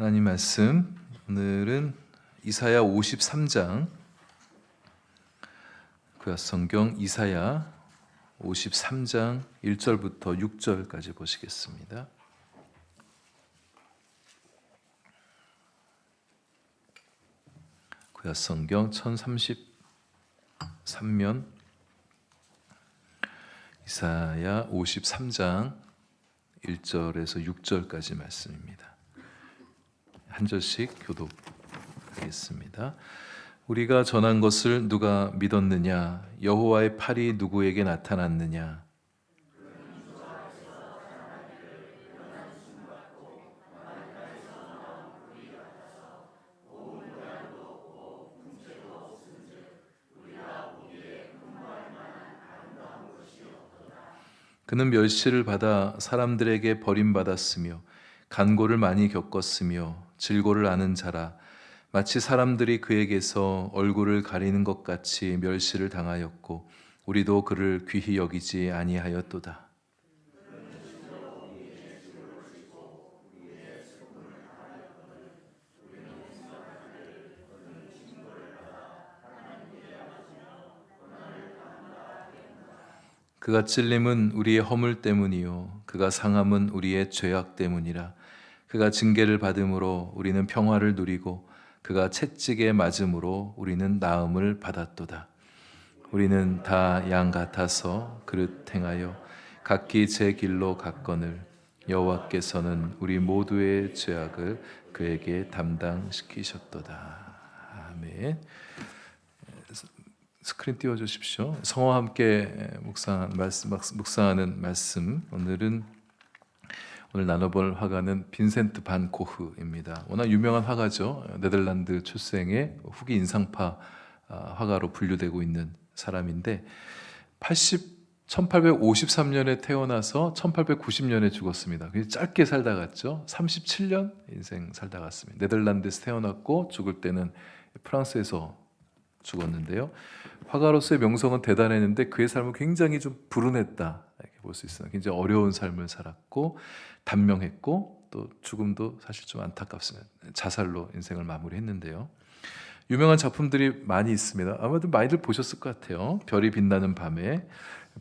하나님 말씀 오늘은 이사야 53장 구약 성경 이사야 53장 1절부터 6절까지 보시겠습니다. 구약 성경 1033면 이사야 53장 1절에서 6절까지 말씀입니다. 한 절씩 교독하겠습니다. 우리가 전한 것을 누가 믿었느냐? 여호와의 팔이 누구에게 나타났느냐? 그는 멸시를 받아 사람들에게 버림받았으며 간고를 많이 겪었으며 질고를 아는 자라. 마치 사람들이 그에게서 얼굴을 가리는 것 같이 멸시를 당하였고 우리도 그를 귀히 여기지 아니하였도다. 그가 찔림은 우리의 허물 때문이요. 그가 상함은 우리의 죄악 때문이라 그가 징계를 받음으로 우리는 평화를 누리고 그가 채찍에 맞음으로 우리는 나음을 받았도다. 우리는 다 양 같아서 그릇 행하여 각기 제 길로 갔거늘 여호와께서는 우리 모두의 죄악을 그에게 담당시키셨도다. 아멘. 스크린 띄워 주십시오. 성화 함께 묵상 말씀 묵상하는 말씀. 오늘은 오늘 나눠볼 화가는 빈센트 반 고흐입니다. 워낙 유명한 화가죠. 네덜란드 출생의 후기 인상파 아, 화가로 분류되고 있는 사람인데 80 1853년에 태어나서 1890년에 죽었습니다. 짧게 살다 갔죠. 37년 인생 살다 갔습니다. 네덜란드에서 태어났고 죽을 때는 프랑스에서 죽었는데요. 화가로서의 명성은 대단했는데 그의 삶은 굉장히 좀 불운했다 볼 수 있어요. 굉장히 어려운 삶을 살았고 단명했고 또 죽음도 사실 좀 안타깝습니다. 자살로 인생을 마무리했는데요. 유명한 작품들이 많이 있습니다. 아마도 많이들 보셨을 것 같아요. 별이 빛나는 밤에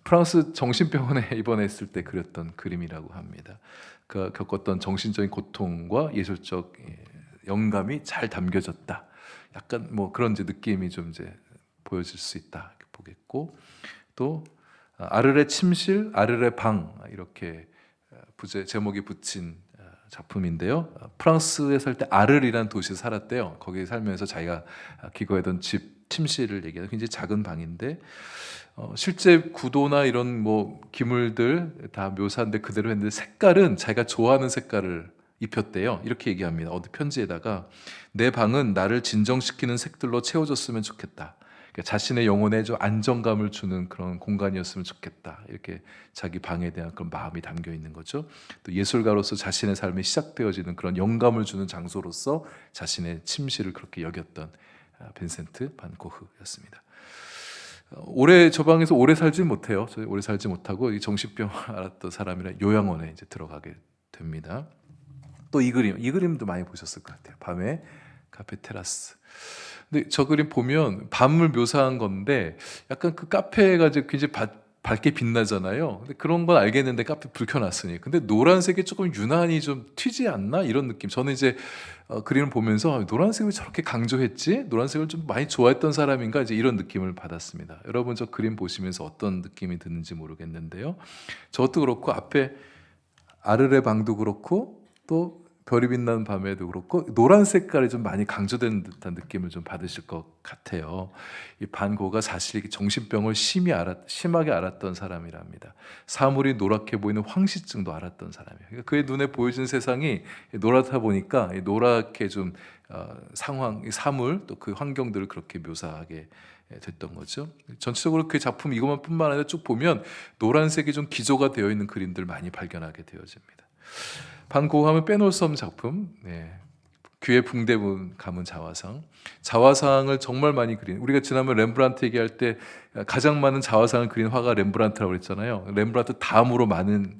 프랑스 정신병원에 입원했을 때 그렸던 그림이라고 합니다. 그 겪었던 정신적인 고통과 예술적 영감이 잘 담겨졌다. 약간 뭐 그런 이제 느낌이 좀 이제 보여질 수 있다 보겠고 또 아르레 침실, 아르레 방 이렇게 부제 제목이 붙인 작품인데요. 프랑스에 살 때 아르리란 도시에 살았대요. 거기 살면서 자기가 기거했던 집 침실을 얘기해요. 굉장히 작은 방인데 어, 실제 구도나 이런 뭐 기물들 다 묘사한데 그대로 했는데 색깔은 자기가 좋아하는 색깔을 입혔대요. 이렇게 얘기합니다. 어디 편지에다가 내 방은 나를 진정시키는 색들로 채워졌으면 좋겠다. 그러니까 자신의 영혼에 좀 안정감을 주는 그런 공간이었으면 좋겠다. 이렇게 자기 방에 대한 그런 마음이 담겨 있는 거죠. 또 예술가로서 자신의 삶이 시작되어지는 그런 영감을 주는 장소로서 자신의 침실을 그렇게 여겼던 아, 벤센트 반 고흐였습니다. 어, 오래 저 방에서 오래 살지 못해요. 저 오래 살지 못하고 정신병 앓았던 사람이라 요양원에 이제 들어가게 됩니다. 또 이 그림, 이 그림도 많이 보셨을 것 같아요. 밤에 카페 테라스. 근데 저 그림 보면 밤을 묘사한 건데 약간 그 카페가 이제 굉장히 바, 밝게 빛나잖아요. 근데 그런 건 알겠는데 카페 불 켜놨으니. 근데 노란색이 조금 유난히 좀 튀지 않나 이런 느낌. 저는 이제 어, 그림을 보면서 아, 노란색을 저렇게 강조했지? 노란색을 좀 많이 좋아했던 사람인가 이제 이런 느낌을 받았습니다. 여러분 저 그림 보시면서 어떤 느낌이 드는지 모르겠는데요. 저것도 그렇고 앞에 아르레 방도 그렇고 또 별이 빛나는 밤에도 그렇고 노란 색깔이 좀 많이 강조된 듯한 느낌을 좀 받으실 것 같아요. 이 반고가 사실 정신병을 심히 알았, 심하게 알았던 사람이랍니다. 사물이 노랗게 보이는 황시증도 알았던 사람이에요. 그러니까 그의 눈에 보여진 세상이 노랗다 보니까 노랗게 좀 어, 상황, 사물 또 그 환경들을 그렇게 묘사하게 됐던 거죠. 전체적으로 그 작품 이것만 뿐만 아니라 쭉 보면 노란색이 좀 기조가 되어 있는 그림들 많이 발견하게 되어집니다. 반고하면 빼놓을 수 없는 작품. 네. 귀의 붕대문 가문 자화상. 자화상을 정말 많이 그린. 우리가 지난번 렘브란트 얘기할 때 가장 많은 자화상을 그린 화가 렘브란트라고 그랬잖아요. 렘브란트 다음으로 많은 어,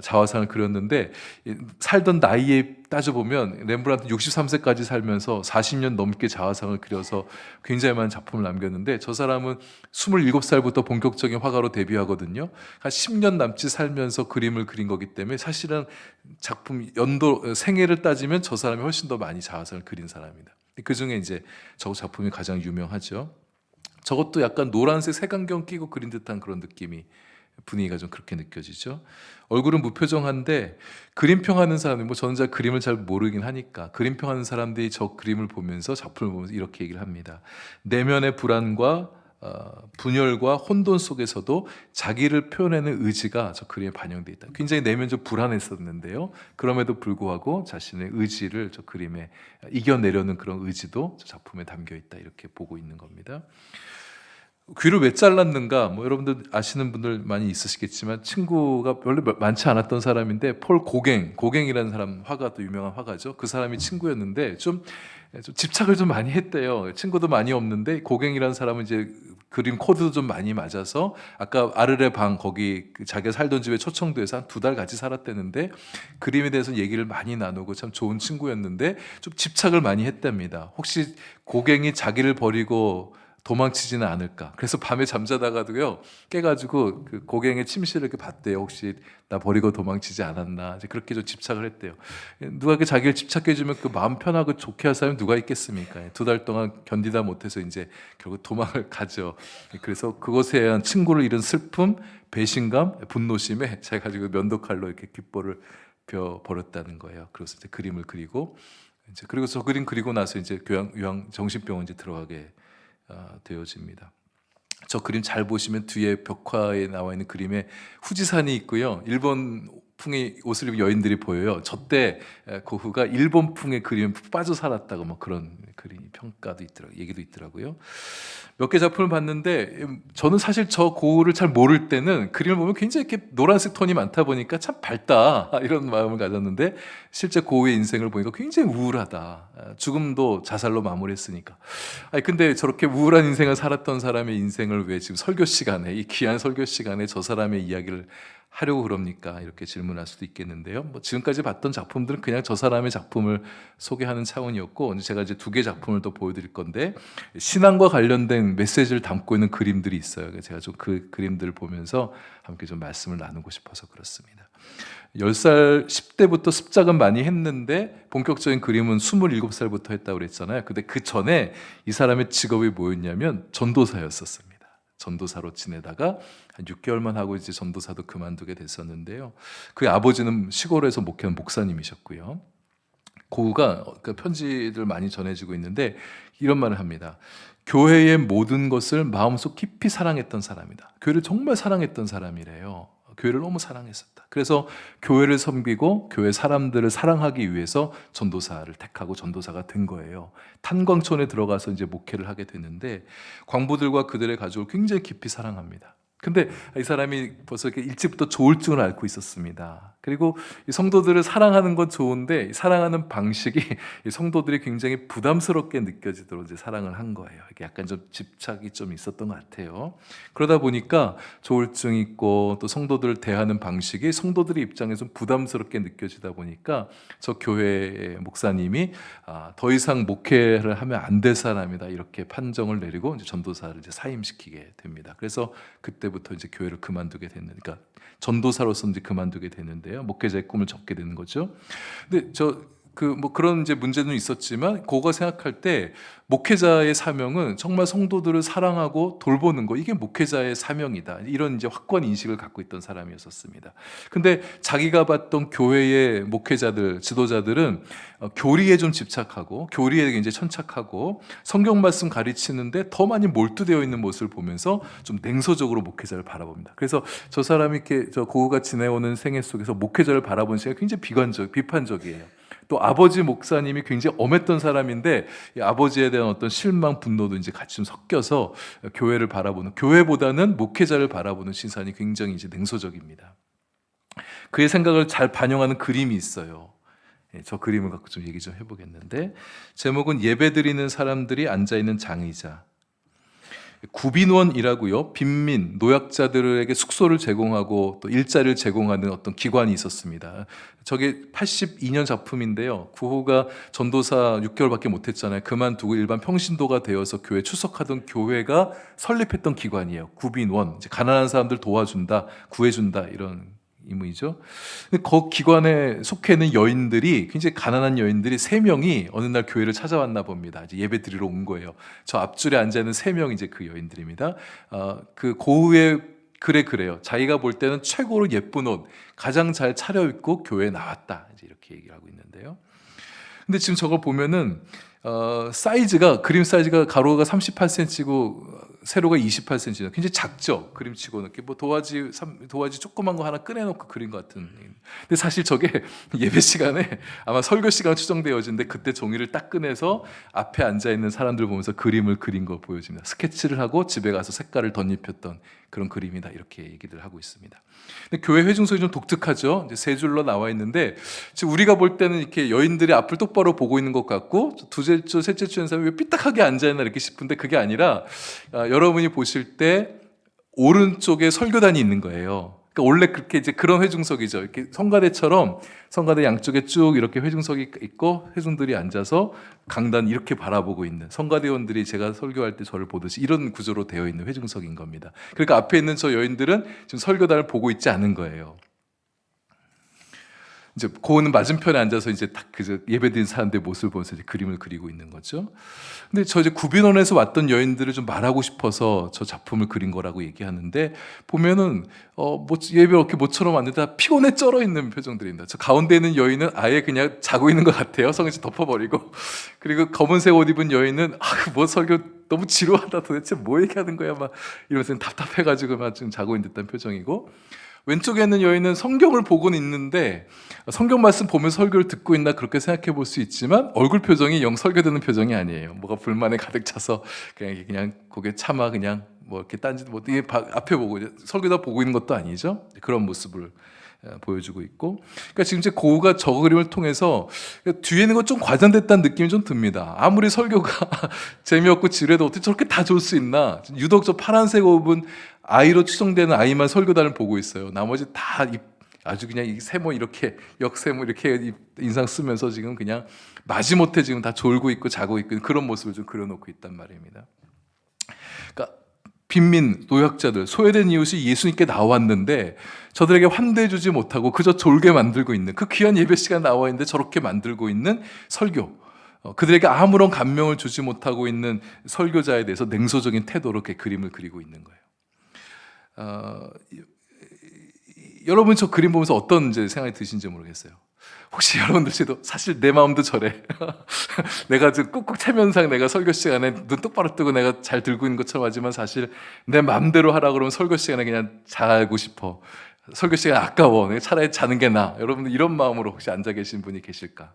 자화상을 그렸는데 이 살던 나이에 따져보면 렘브란트 63세까지 살면서 40년 넘게 자화상을 그려서 굉장히 많은 작품을 남겼는데 저 사람은 27살부터 본격적인 화가로 데뷔하거든요. 한 10년 남짓 살면서 그림을 그린 거기 때문에 사실은 작품 연도 생애를 따지면 저 사람이 훨씬 더 많이 자화상을 그린 사람입니다. 그 중에 이제 저 작품이 가장 유명하죠. 저것도 약간 노란색 색안경 끼고 그린 듯한 그런 느낌이 분위기가 좀 그렇게 느껴지죠. 얼굴은 무표정한데 그림평 하는 사람이 뭐 저는 잘 그림을 잘 모르긴 하니까 그림평 하는 사람들이 저 그림을 보면서 작품을 보면서 이렇게 얘기를 합니다. 내면의 불안과 어, 분열과 혼돈 속에서도 자기를 표현하는 의지가 저 그림에 반영돼 있다. 굉장히 내면적 불안했었는데요. 그럼에도 불구하고 자신의 의지를 저 그림에 이겨내려는 그런 의지도 저 작품에 담겨 있다. 이렇게 보고 있는 겁니다. 귀를 왜 잘랐는가? 뭐 여러분들 아시는 분들 많이 있으시겠지만 친구가 별로 많지 않았던 사람인데 폴 고갱, 고갱이라는 사람 화가 또 유명한 화가죠. 그 사람이 친구였는데 좀, 좀 집착을 좀 많이 했대요. 친구도 많이 없는데 고갱이라는 사람은 이제 그림 코드도 좀 많이 맞아서 아까 아르레 방 거기 그 자기가 살던 집에 초청돼서 한 두 달 같이 살았대는데 그림에 대해서 얘기를 많이 나누고 참 좋은 친구였는데 좀 집착을 많이 했답니다. 혹시 고갱이 자기를 버리고 도망치지는 않을까. 그래서 밤에 잠자다가도요 깨가지고 그 고갱의 침실을 이렇게 봤대요. 혹시 나 버리고 도망치지 않았나. 이제 그렇게 좀 집착을 했대요. 누가 이렇게 자기를 집착해주면 그 마음 편하고 좋게 할 사람이 누가 있겠습니까? 두 달 동안 견디다 못해서 이제 결국 도망을 가죠. 그래서 그것에 대한 친구를 잃은 슬픔, 배신감, 분노심에 제가 가지고 면도칼로 이렇게 귓볼을 벼 버렸다는 거예요. 그래서 이제 그림을 그리고 이제 그리고 저 그림 그리고 나서 이제 교양 요양 정신병원 이제 들어가게 아, 되어집니다. 저 그림 잘 보시면 뒤에 벽화에 나와 있는 그림에 후지산이 있고요. 일본 풍의 옷을 입은 여인들이 보여요. 저때 고흐가 일본풍의 그림에 푹 빠져 살았다고 뭐 그런 그림 평가도 있더라 얘기도 있더라고요. 몇 개 작품을 봤는데 음, 저는 사실 저 고흐를 잘 모를 때는 그림을 보면 굉장히 이렇게 노란색 톤이 많다 보니까 참 밝다 이런 마음을 가졌는데 실제 고흐의 인생을 보니까 굉장히 우울하다. 아, 죽음도 자살로 마무리했으니까. 아니 근데 저렇게 우울한 인생을 살았던 사람의 인생을 왜 지금 설교 시간에 이 귀한 설교 시간에 저 사람의 이야기를 하려고 그럽니까? 이렇게 질문할 수도 있겠는데요. 뭐 지금까지 봤던 작품들은 그냥 저 사람의 작품을 소개하는 차원이었고 제가 이제 두 개 작품을 또 보여드릴 건데 신앙과 관련된 메시지를 담고 있는 그림들이 있어요. 제가 좀 그 그림들을 보면서 함께 좀 말씀을 나누고 싶어서 그렇습니다. 10살, 10대부터 습작은 많이 했는데 본격적인 그림은 27살부터 했다고 그랬잖아요. 근데 그 전에 이 사람의 직업이 뭐였냐면 전도사였었습니다. 전도사로 지내다가 한 6개월만 하고 이제 전도사도 그만두게 됐었는데요. 그의 아버지는 시골에서 목회하는 목사님이셨고요. 고우가 그 편지를 많이 전해지고 있는데 이런 말을 합니다. 교회의 모든 것을 마음속 깊이 사랑했던 사람이다. 교회를 정말 사랑했던 사람이래요. 교회를 너무 사랑했었다. 그래서 교회를 섬기고 교회 사람들을 사랑하기 위해서 전도사를 택하고 전도사가 된 거예요. 탄광촌에 들어가서 이제 목회를 하게 됐는데 광부들과 그들의 가족을 굉장히 깊이 사랑합니다. 근데 이 사람이 벌써 이렇게 일찍부터 조울증을 앓고 있었습니다. 그리고 이 성도들을 사랑하는 건 좋은데 사랑하는 방식이 이 성도들이 굉장히 부담스럽게 느껴지도록 이제 사랑을 한 거예요. 이게 약간 좀 집착이 좀 있었던 것 같아요. 그러다 보니까 조울증 있고 또 성도들을 대하는 방식이 성도들의 입장에서 부담스럽게 느껴지다 보니까 저 교회 목사님이 아, 더 이상 목회를 하면 안 될 사람이다 이렇게 판정을 내리고 이제 전도사를 이제 사임시키게 됩니다. 그래서 그때 부터 이제 교회를 그만두게 됐는, 그러니까 전도사로서 이제 그만두게 되는데요. 목회자의 꿈을 접게 되는 거죠. 근데 저 그 뭐 그런 이제 문제는 있었지만 고가 생각할 때 목회자의 사명은 정말 성도들을 사랑하고 돌보는 거 이게 목회자의 사명이다 이런 이제 확고한 인식을 갖고 있던 사람이었었습니다. 근데 자기가 봤던 교회의 목회자들 지도자들은 어, 교리에 좀 집착하고 교리에 이제 천착하고 성경 말씀 가르치는데 더 많이 몰두되어 있는 모습을 보면서 좀 냉소적으로 목회자를 바라봅니다. 그래서 저 사람이 이렇게 저 고우가 지내오는 생애 속에서 목회자를 바라본 시각이 굉장히 비관적, 비판적이에요. 또 아버지 목사님이 굉장히 엄했던 사람인데 이 아버지에 대한 어떤 실망, 분노도 이제 같이 좀 섞여서 교회를 바라보는 교회보다는 목회자를 바라보는 시선이 굉장히 이제 냉소적입니다. 그의 생각을 잘 반영하는 그림이 있어요. 예, 저 그림을 갖고 좀 얘기 좀 해보겠는데 제목은 예배드리는 사람들이 앉아 있는 장의자. 구빈원이라고요. 빈민, 노약자들에게 숙소를 제공하고 또 일자리를 제공하는 어떤 기관이 있었습니다. 저게 82년 작품인데요. 구호가 전도사 6개월밖에 못했잖아요. 그만두고 일반 평신도가 되어서 교회 출석하던 교회가 설립했던 기관이에요. 구빈원, 가난한 사람들 도와준다, 구해준다 이런 근데 그 기관에 속해 있는 여인들이 굉장히 가난한 여인들이 세 명이 어느 날 교회를 찾아왔나 봅니다. 이제 예배 드리러 온 거예요. 저 앞줄에 앉아 있는 세 명이 이제 그 여인들입니다. 어, 그 고흐의 그래 그래요. 자기가 볼 때는 최고로 예쁜 옷, 가장 잘 차려입고 교회에 나왔다. 이제 이렇게 얘기를 하고 있는데요. 근데 지금 저걸 보면은 어, 사이즈가 그림 사이즈가 가로가 38cm고 세로가 28cm예요. 굉장히 작죠. 그림치고는 이렇게 뭐 도화지 삼- 도화지 조그만 거 하나 꺼내놓고 그린 것 같은. 근데 사실 저게 예배 시간에 아마 설교 시간 추정되어진데 그때 종이를 딱 꺼내서 앞에 앉아 있는 사람들 보면서 그림을 그린 거 보여집니다. 스케치를 하고 집에 가서 색깔을 덧입혔던 그런 그림이다 이렇게 얘기들 하고 있습니다. 근데 교회 회중석이 좀 독특하죠. 이제 세 줄로 나와 있는데 지금 우리가 볼 때는 이렇게 여인들이 앞을 똑바로 보고 있는 것 같고 두째 줄, 셋째 줄는 사람이 왜 삐딱하게 앉아 있나 이렇게 싶은데 그게 아니라 아, 여러분이 보실 때 오른쪽에 설교단이 있는 거예요. 그러니까 원래 그렇게 이제 그런 회중석이죠. 이렇게 성가대처럼 성가대 양쪽에 쭉 이렇게 회중석이 있고 회중들이 앉아서 강단 이렇게 바라보고 있는 성가대원들이 제가 설교할 때 저를 보듯이 이런 구조로 되어 있는 회중석인 겁니다. 그러니까 앞에 있는 저 여인들은 지금 설교단을 보고 있지 않은 거예요. 이제 고은은 맞은편에 앉아서 이제 딱그 예배드린 사람들의 모습을 보면서 이제 그림을 그리고 있는 거죠. 근데 저 이제 구빈원에서 왔던 여인들을 좀 말하고 싶어서 저 작품을 그린 거라고 얘기하는데 보면은 어뭐 예배 이렇게 모처럼 왔는데 다 피곤해 쩔어 있는 표정들입니다. 저 가운데 있는 여인은 아예 그냥 자고 있는 것 같아요. 성에서 덮어버리고 그리고 검은색 옷 입은 여인은 아 뭐 설교 너무 지루하다 도대체 뭐 얘기하는 거야 막 이러면서 답답해가지고 막 지금 자고 있는 듯한 표정이고 왼쪽에 있는 여인은 성경을 보고는 있는데 성경 말씀 보면서 설교를 듣고 있나 그렇게 생각해 볼 수 있지만 얼굴 표정이 영 설교 듣는 표정이 아니에요. 뭐가 불만에 가득 차서 그냥 그냥 고개 참아 그냥 뭐 이렇게 딴짓 뭐 이게 바- 앞에 보고 설교다 보고 있는 것도 아니죠. 그런 모습을 어, 보여주고 있고, 그러니까 지금 이제 고우가 저 그림을 통해서 뒤에 있는 것 좀 과장됐다는 느낌이 좀 듭니다. 아무리 설교가 재미없고 지루해도 어떻게 저렇게 다 좋을 수 있나? 유독 저 파란색 옷은 아이로 추정되는 아이만 설교단을 보고 있어요. 나머지 다 이- 아주 그냥 이 세모 이렇게 역세모 이렇게 이- 인상 쓰면서 지금 그냥 마지못해 지금 다 졸고 있고 자고 있고 그런 모습을 좀 그려놓고 있단 말입니다. 그러니까 빈민, 노약자들, 소외된 이웃이 예수님께 나왔는데 저들에게 환대해주지 못하고 그저 졸게 만들고 있는 그 귀한 예배 시간 나와 있는데 저렇게 만들고 있는 설교. 어, 그들에게 아무런 감명을 주지 못하고 있는 설교자에 대해서 냉소적인 태도로 이렇게 그림을 그리고 있는 거예요. 어, 여러분 저 그림 보면서 어떤 이제 생각이 드신지 모르겠어요. 혹시 여러분들도 사실 내 마음도 저래. 내가 지금 꾹꾹 채면상 내가 설교 시간에 눈 똑바로 뜨고 내가 잘 들고 있는 것처럼 하지만 사실 내 마음대로 하라 그러면 설교 시간에 그냥 자고 싶어. 설교 시간 아까워. 차라리 자는 게 나아. 여러분들 이런 마음으로 혹시 앉아 계신 분이 계실까?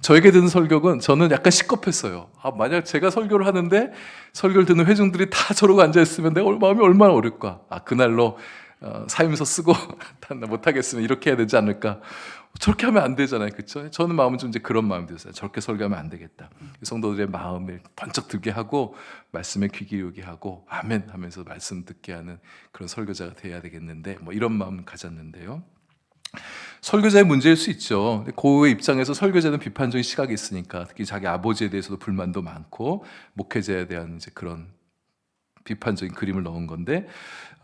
저에게 듣는 설교는 저는 약간 시겁했어요. 아, 만약 제가 설교를 하는데 설교를 듣는 회중들이 다 저러고 앉아 있으면 내가 얼- 마음이 얼마나 어릴까? 아, 그날로 어, 사임서 쓰고 못하겠으면 이렇게 해야 되지 않을까? 저렇게 하면 안 되잖아요, 그렇죠? 저는 마음은 좀 이제 그런 마음이 들었어요. 저렇게 설교하면 안 되겠다. 성도들의 마음을 번쩍 들게 하고 말씀에 귀 기울게 하고 아멘 하면서 말씀 듣게 하는 그런 설교자가 돼야 되겠는데 뭐 이런 마음 가졌는데요. 설교자의 문제일 수 있죠. 고의 입장에서 설교자는 비판적인 시각이 있으니까 특히 자기 아버지에 대해서도 불만도 많고 목회자에 대한 이제 그런 비판적인 그림을 넣은 건데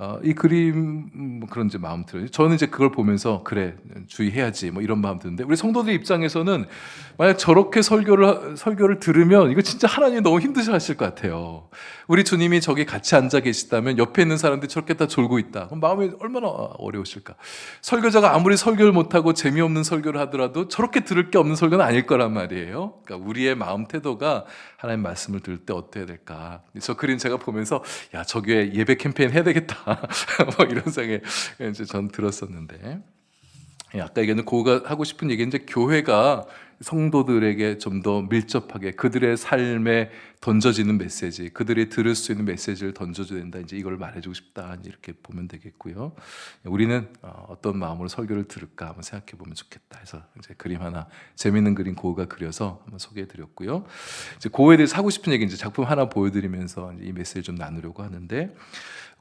어, 이 그림 뭐 그런 이제 마음 들어요. 저는 이제 그걸 보면서 그래 주의해야지 뭐 이런 마음 드는데 우리 성도들 입장에서는 만약 저렇게 설교를 하- 설교를 들으면 이거 진짜 하나님 너무 힘드셔하실 것 같아요. 우리 주님이 저기 같이 앉아 계시다면 옆에 있는 사람들이 저렇게 다 졸고 있다. 그럼 마음이 얼마나 어려우실까. 설교자가 아무리 설교를 못하고 재미없는 설교를 하더라도 저렇게 들을 게 없는 설교는 아닐 거란 말이에요. 그러니까 우리의 마음 태도가 하나님 말씀을 들을 때 어때야 될까. 저 그림 제가 보면서 야 저게 예배 캠페인 해야 되겠다. 뭐 이런 생각이 이제 전 들었었는데 예, 아까 얘기했는 고가 하고 싶은 얘기는 이제 교회가 성도들에게 좀 더 밀접하게 그들의 삶에 던져지는 메시지, 그들이 들을 수 있는 메시지를 던져줘야 된다. 이제 이걸 말해주고 싶다. 이렇게 보면 되겠고요. 우리는 어, 어떤 마음으로 설교를 들을까 한번 생각해 보면 좋겠다. 해서 이제 그림 하나 재밌는 그림 고우가 그려서 한번 소개해 드렸고요. 이제 고우에 대해서 하고 싶은 얘기 이제 작품 하나 보여드리면서 이제 이 메시지 좀 나누려고 하는데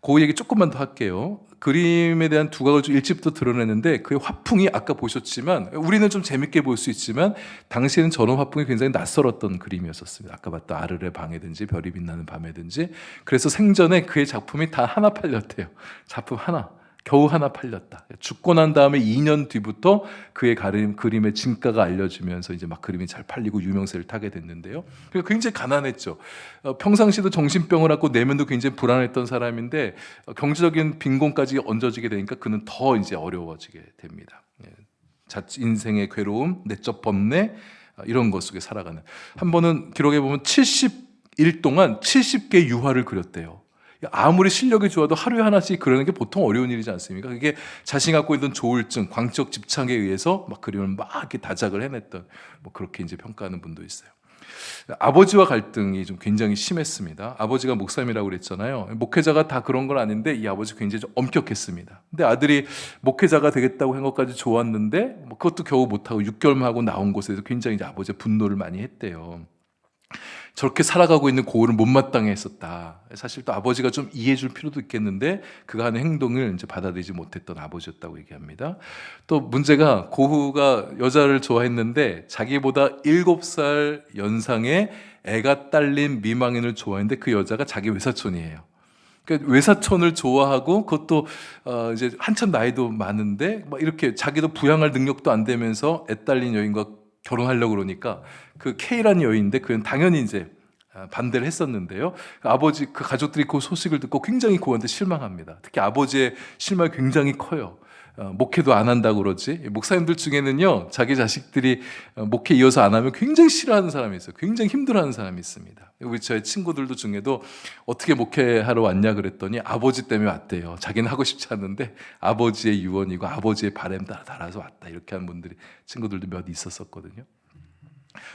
그 얘기 조금만 더 할게요. 그림에 대한 두각을 좀 일찍부터 드러내는데 그의 화풍이 아까 보셨지만 우리는 좀 재밌게 볼 수 있지만 당시에는 저런 화풍이 굉장히 낯설었던 그림이었었습니다. 아까 봤던 아르레 방에든지 별이 빛나는 밤에든지 그래서 생전에 그의 작품이 다 하나 팔렸대요. 작품 하나. 겨우 하나 팔렸다. 죽고 난 다음에 2년 뒤부터 그의 가림, 그림의 진가가 알려지면서 이제 막 그림이 잘 팔리고 유명세를 타게 됐는데요. 그래서 굉장히 가난했죠. 어, 평상시도 정신병을 앓고 내면도 굉장히 불안했던 사람인데 어, 경제적인 빈곤까지 얹어지게 되니까 그는 더 이제 어려워지게 됩니다. 예. 자 인생의 괴로움, 내적 번뇌 어, 이런 것 속에 살아가는 한 번은 기록해 보면 70일 동안 70개 유화를 그렸대요. 아무리 실력이 좋아도 하루에 하나씩 그러는 게 보통 어려운 일이지 않습니까? 그게 자신이 갖고 있던 조울증, 광적 집착에 의해서 막 그림을 막 이렇게 다작을 해냈던 뭐 그렇게 이제 평가하는 분도 있어요. 아버지와 갈등이 좀 굉장히 심했습니다. 아버지가 목사님이라고 그랬잖아요. 목회자가 다 그런 건 아닌데 이 아버지 굉장히 좀 엄격했습니다. 근데 아들이 목회자가 되겠다고 한 것까지 좋았는데 뭐 그것도 겨우 못하고 6개월만 하고 나온 곳에서 굉장히 이제 아버지의 분노를 많이 했대요. 저렇게 살아가고 있는 고우를 못마땅해 했었다. 사실 또 아버지가 좀 이해해 줄 필요도 있겠는데 그가 하는 행동을 이제 받아들이지 못했던 아버지였다고 얘기합니다. 또 문제가 고우가 여자를 좋아했는데 자기보다 7살 연상의 애가 딸린 미망인을 좋아했는데 그 여자가 자기 외사촌이에요. 그러니까 외사촌을 좋아하고 그것도 어 이제 한참 나이도 많은데 막 이렇게 자기도 부양할 능력도 안 되면서 애 딸린 여인과 결혼하려고 그러니까 그 K라는 여인인데 그는 당연히 이제 아, 반대를 했었는데요. 아버지 그 가족들이 그 소식을 듣고 굉장히 고한테 실망합니다. 특히 아버지의 실망이 굉장히 커요. 어, 목회도 안 한다고 그러지. 목사님들 중에는요, 자기 자식들이 어, 목회 이어서 안 하면 굉장히 싫어하는 사람이 있어요. 굉장히 힘들어하는 사람이 있습니다. 우리 저희 친구들도 중에도 어떻게 목회하러 왔냐 그랬더니 아버지 때문에 왔대요. 자기는 하고 싶지 않는데 아버지의 유언이고 아버지의 바램 따라 달아서 왔다. 이렇게 한 분들이 친구들도 몇 있었었거든요.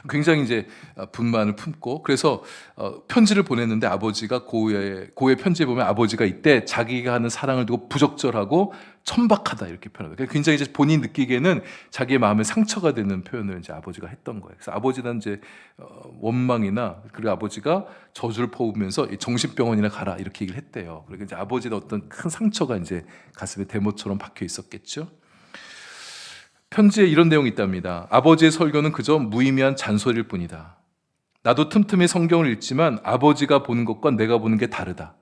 굉장히 이제 분만을 품고 그래서 어, 편지를 보냈는데 아버지가 고의 고의 편지에 보면 아버지가 이때 자기가 하는 사랑을 두고 부적절하고 천박하다 이렇게 표현합니다. 굉장히 이제 본인 느끼기에는 자기의 마음에 상처가 되는 표현을 이제 아버지가 했던 거예요. 그래서 아버지는 이제 어, 원망이나 그리고 아버지가 저주를 퍼오면서 정신병원이나 가라 이렇게 얘기를 했대요. 그리고 이제 아버지의 어떤 큰 상처가 이제 가슴에 대못처럼 박혀 있었겠죠. 편지에 이런 내용이 있답니다. 아버지의 설교는 그저 무의미한 잔소리일 뿐이다. 나도 틈틈이 성경을 읽지만 아버지가 보는 것과 내가 보는 게 다르다.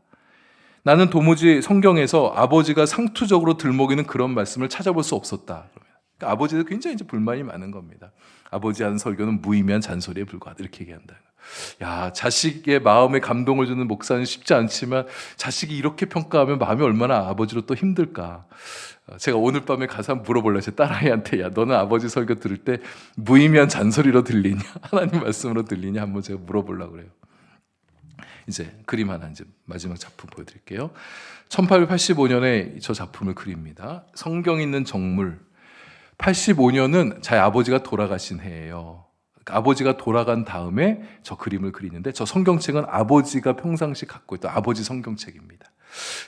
나는 도무지 성경에서 아버지가 상투적으로 들먹이는 그런 말씀을 찾아볼 수 없었다. 그러니까 아버지도 굉장히 이제 불만이 많은 겁니다. 아버지 하는 설교는 무의미한 잔소리에 불과하다. 이렇게 얘기한다. 야, 자식의 마음에 감동을 주는 목사는 쉽지 않지만 자식이 이렇게 평가하면 마음이 얼마나 아버지로 또 힘들까. 어, 제가 오늘 밤에 가서 한번 물어볼래요. 제 딸아이한테 야 너는 아버지 설교 들을 때 무의미한 잔소리로 들리냐 하나님 말씀으로 들리냐 한번 제가 물어보려고 그래요. 이제 그림 하나 이제 마지막 작품 보여드릴게요. 1885년에 저 작품을 그립니다. 성경 있는 정물. 85년은 제 아버지가 돌아가신 해예요. 아버지가 돌아간 다음에 저 그림을 그리는데 저 성경책은 아버지가 평상시 갖고 있던 아버지 성경책입니다.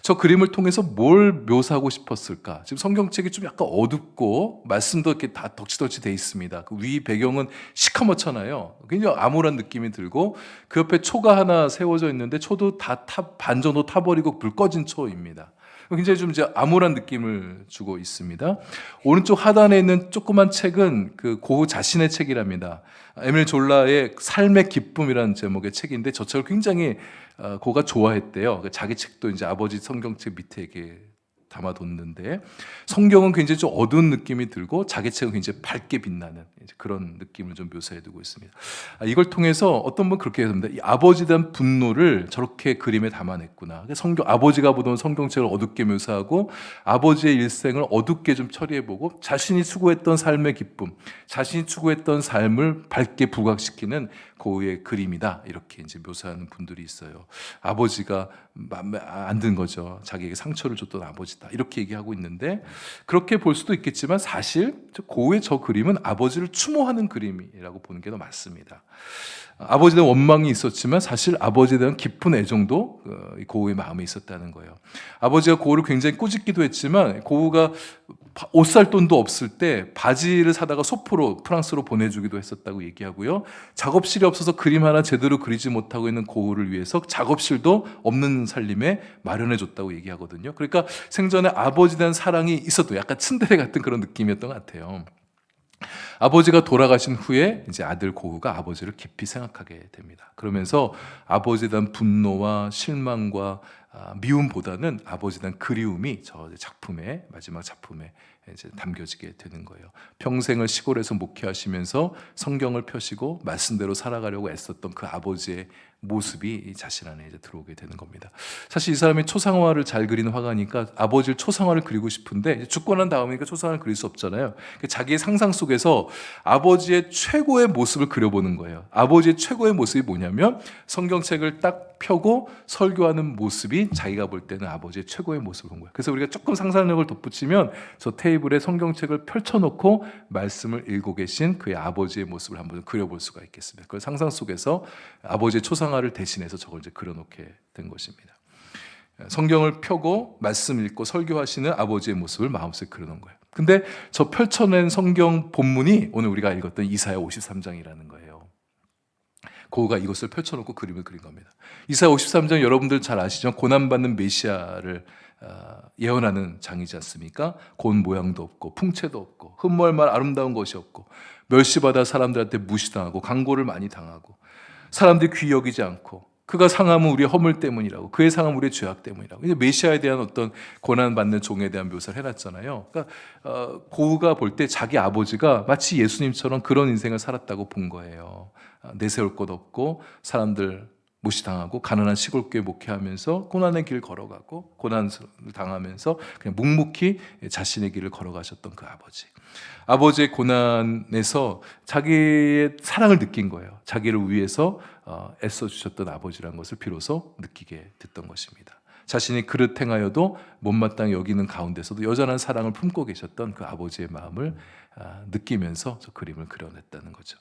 저 그림을 통해서 뭘 묘사하고 싶었을까? 지금 성경책이 좀 약간 어둡고 말씀도 이렇게 다 덕지덕지 돼 있습니다. 그 위 배경은 시커멓잖아요. 굉장히 암울한 느낌이 들고 그 옆에 초가 하나 세워져 있는데 초도 다 타, 반 정도 타버리고 불 꺼진 초입니다. 굉장히 좀 이제 암울한 느낌을 주고 있습니다. 오른쪽 하단에 있는 조그만 책은 그 고흐 자신의 책이랍니다. 에밀 졸라의 삶의 기쁨이라는 제목의 책인데 저 책을 굉장히 어, 고가 좋아했대요. 그 자기 책도 이제 아버지 성경책 밑에 이렇게 담아뒀는데 성경은 굉장히 좀 어두운 느낌이 들고 자기 책은 굉장히 밝게 빛나는 그런 느낌을 좀 묘사해두고 있습니다. 아, 이걸 통해서 어떤 분 그렇게. 이 아버지에 대한 분노를 저렇게 그림에 담아냈구나. 성경 아버지가 보던 성경책을 어둡게 묘사하고 아버지의 일생을 어둡게 좀 처리해보고 자신이 추구했던 삶의 기쁨, 자신이 추구했던 삶을 밝게 부각시키는 고의 그림이다 이렇게 이제 묘사하는 분들이 있어요. 아버지가 안 든 거죠. 자기에게 상처를 줬던 아버지다. 이렇게 얘기하고 있는데 그렇게 볼 수도 있겠지만 사실 저 고우의 저 그림은 아버지를 추모하는 그림이라고 보는 게 더 맞습니다. 아버지에 대한 원망이 있었지만 사실 아버지에 대한 깊은 애정도 어, 이 고우의 마음에 있었다는 거예요. 아버지가 고우를 굉장히 꾸짖기도 했지만 고우가 바- 옷 살 돈도 없을 때 바지를 사다가 소포로 프랑스로 보내주기도 했었다고 얘기하고요. 작업실이 없어서 그림 하나 제대로 그리지 못하고 있는 고우를 위해서 작업실도 없는 살림에 마련해 줬다고 얘기하거든요. 그러니까 생전에 아버지에 대한 사랑이 있어도 약간 츤데레 같은 그런 느낌이었던 것 같아요. 아버지가 돌아가신 후에 이제 아들 고우가 아버지를 깊이 생각하게 됩니다. 그러면서 아버지에 대한 분노와 실망과 아, 미움보다는 아버지에 대한 그리움이 저 작품의 마지막 작품에 이제 담겨지게 되는 거예요. 평생을 시골에서 목회하시면서 성경을 펴시고 말씀대로 살아가려고 애썼던 그 아버지의 모습이 이 자신 안에 이제 들어오게 되는 겁니다. 사실 이 사람이 초상화를 잘 그리는 화가니까 아버지를 초상화를 그리고 싶은데 죽고 난 다음이니까 초상화를 그릴 수 없잖아요. 그러니까 자기의 상상 속에서 아버지의 최고의 모습을 그려보는 거예요. 아버지의 최고의 모습이 뭐냐면 성경책을 딱 펴고 설교하는 모습이 자기가 볼 때는 아버지의 최고의 모습을 본 거예요. 그래서 우리가 조금 상상력을 덧붙이면 저 테이블에 성경책을 펼쳐놓고 말씀을 읽고 계신 그의 아버지의 모습을 한번 그려볼 수가 있겠습니다. 그 상상 속에서 아버지의 초상화를 대신해서 저걸 이제 그려놓게 된 것입니다. 성경을 펴고 말씀 읽고 설교하시는 아버지의 모습을 마음속에 그려놓은 거예요. 근데 저 펼쳐낸 성경 본문이 오늘 우리가 읽었던 이사야 53장이라는 거예요. 고우가 이것을 펼쳐놓고 그림을 그린 겁니다. 이사야 53장 여러분들 잘 아시죠? 고난받는 메시아를 아, 예언하는 장이지 않습니까? 곤 모양도 없고 풍채도 없고 흠멀말 아름다운 것이 없고 멸시받아 사람들한테 무시당하고 강고를 많이 당하고 사람들이 귀 여기지 않고 그가 상함은 우리의 허물 때문이라고 그의 상함은 우리의 죄악 때문이라고 이제 메시아에 대한 어떤 고난받는 종에 대한 묘사를 해놨잖아요. 그러니까 어, 고우가 볼 때 자기 아버지가 마치 예수님처럼 그런 인생을 살았다고 본 거예요. 아, 내세울 것 없고 사람들 무시당하고 가난한 시골교회 목회하면서 고난의 길 걸어가고 고난을 당하면서 그냥 묵묵히 자신의 길을 걸어가셨던 그 아버지. 아버지의 고난에서 자기의 사랑을 느낀 거예요. 자기를 위해서 어, 애써 주셨던 아버지라는 것을 비로소 느끼게 됐던 것입니다. 자신이 그릇 행하여도 못마땅히 여기는 가운데서도 여전한 사랑을 품고 계셨던 그 아버지의 마음을 아, 느끼면서 저 그림을 그려냈다는 거죠.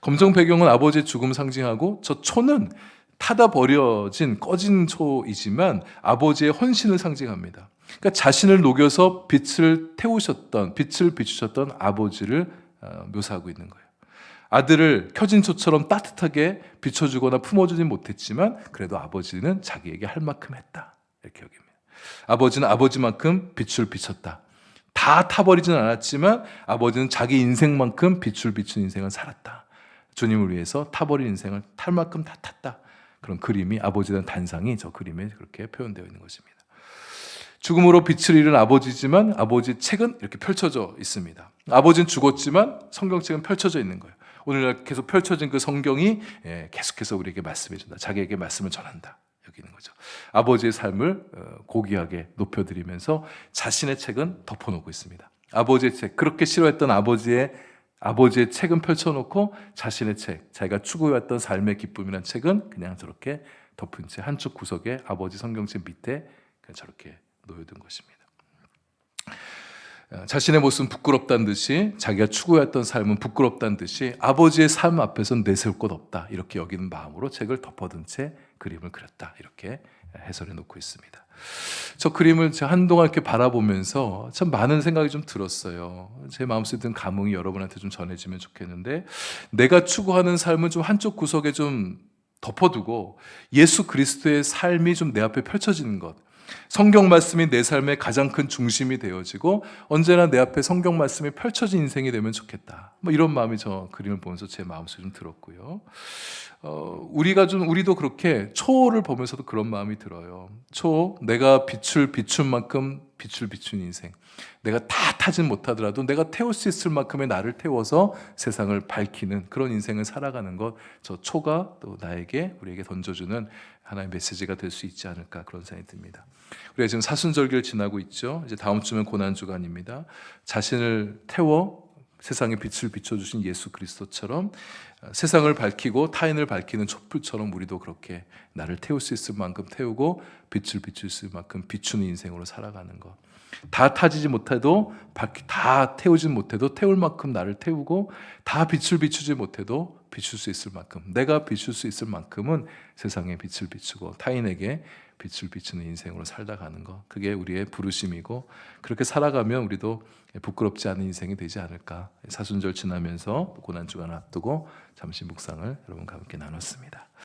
검정 배경은 아버지의 죽음 상징하고 저 초는 타다 버려진 꺼진 초이지만 아버지의 헌신을 상징합니다. 그러니까 자신을 녹여서 빛을 태우셨던 빛을 비추셨던 아버지를 어, 묘사하고 있는 거예요. 아들을 켜진 초처럼 따뜻하게 비춰주거나 품어주진 못했지만 그래도 아버지는 자기에게 할 만큼 했다 이렇게 여깁니다. 아버지는 아버지만큼 빛을 비쳤다. 다 타버리진 않았지만 아버지는 자기 인생만큼 빛을 비춘 인생을 살았다. 주님을 위해서 타버린 인생을 탈 만큼 다 탔다. 그런 그림이 아버지에 대한 단상이 저 그림에 그렇게 표현되어 있는 것입니다. 죽음으로 빛을 잃은 아버지지만 아버지 책은 이렇게 펼쳐져 있습니다. 아버지는 죽었지만 성경책은 펼쳐져 있는 거예요. 오늘날 계속 펼쳐진 그 성경이 예, 계속해서 우리에게 말씀해 준다. 자기에게 말씀을 전한다. 여기 있는 거죠. 아버지의 삶을 어, 고귀하게 높여드리면서 자신의 책은 덮어놓고 있습니다. 아버지의 책, 그렇게 싫어했던 아버지의 아버지의 책은 펼쳐놓고 자신의 책, 자기가 추구해왔던 삶의 기쁨이라는 책은 그냥 저렇게 덮은 채 한쪽 구석에 아버지 성경책 밑에 그냥 저렇게 놓여둔 것입니다. 어, 자신의 모습은 부끄럽다는 듯이 자기가 추구했던 삶은 부끄럽다는 듯이 아버지의 삶 앞에서는 내세울 것 없다 이렇게 여기는 마음으로 책을 덮어둔 채 그림을 그렸다 이렇게 해설해 놓고 있습니다. 저 그림을 제가 한동안 이렇게 바라보면서 참 많은 생각이 좀 들었어요. 제 마음속에 든 감흥이 여러분한테 좀 전해지면 좋겠는데 내가 추구하는 삶은 좀 한쪽 구석에 좀 덮어두고 예수 그리스도의 삶이 좀 내 앞에 펼쳐지는 것. 성경 말씀이 내 삶의 가장 큰 중심이 되어지고 언제나 내 앞에 성경 말씀이 펼쳐진 인생이 되면 좋겠다. 뭐 이런 마음이 저 그림을 보면서 제 마음속에 좀 들었고요. 어, 우리가 좀 우리도 그렇게 초를 보면서도 그런 마음이 들어요. 초 내가 빛을 비춘 만큼 빛을 비춘 인생. 내가 다 타진 못하더라도 내가 태울 수 있을 만큼의 나를 태워서 세상을 밝히는 그런 인생을 살아가는 것, 저 초가 또 나에게 우리에게 던져주는 하나의 메시지가 될 수 있지 않을까 그런 생각이 듭니다. 우리가 지금 사순절기를 지나고 있죠. 이제 다음 주면 고난 주간입니다. 자신을 태워 세상에 빛을 비춰주신 예수 그리스도처럼 어, 세상을 밝히고 타인을 밝히는 촛불처럼 우리도 그렇게 나를 태울 수 있을 만큼 태우고 빛을 비출 수 있을 만큼 비추는 인생으로 살아가는 것. 다 타지지 못해도 다 태우지 못해도 태울 만큼 나를 태우고 다 빛을 비추지 못해도 비출 수 있을 만큼 내가 비출 수 있을 만큼은 세상에 빛을 비추고 타인에게 빛을 비추는 인생으로 살다 가는 것 그게 우리의 부르심이고 그렇게 살아가면 우리도 부끄럽지 않은 인생이 되지 않을까 사순절 지나면서 고난 주간 앞두고 잠시 묵상을 여러분과 함께 나눴습니다.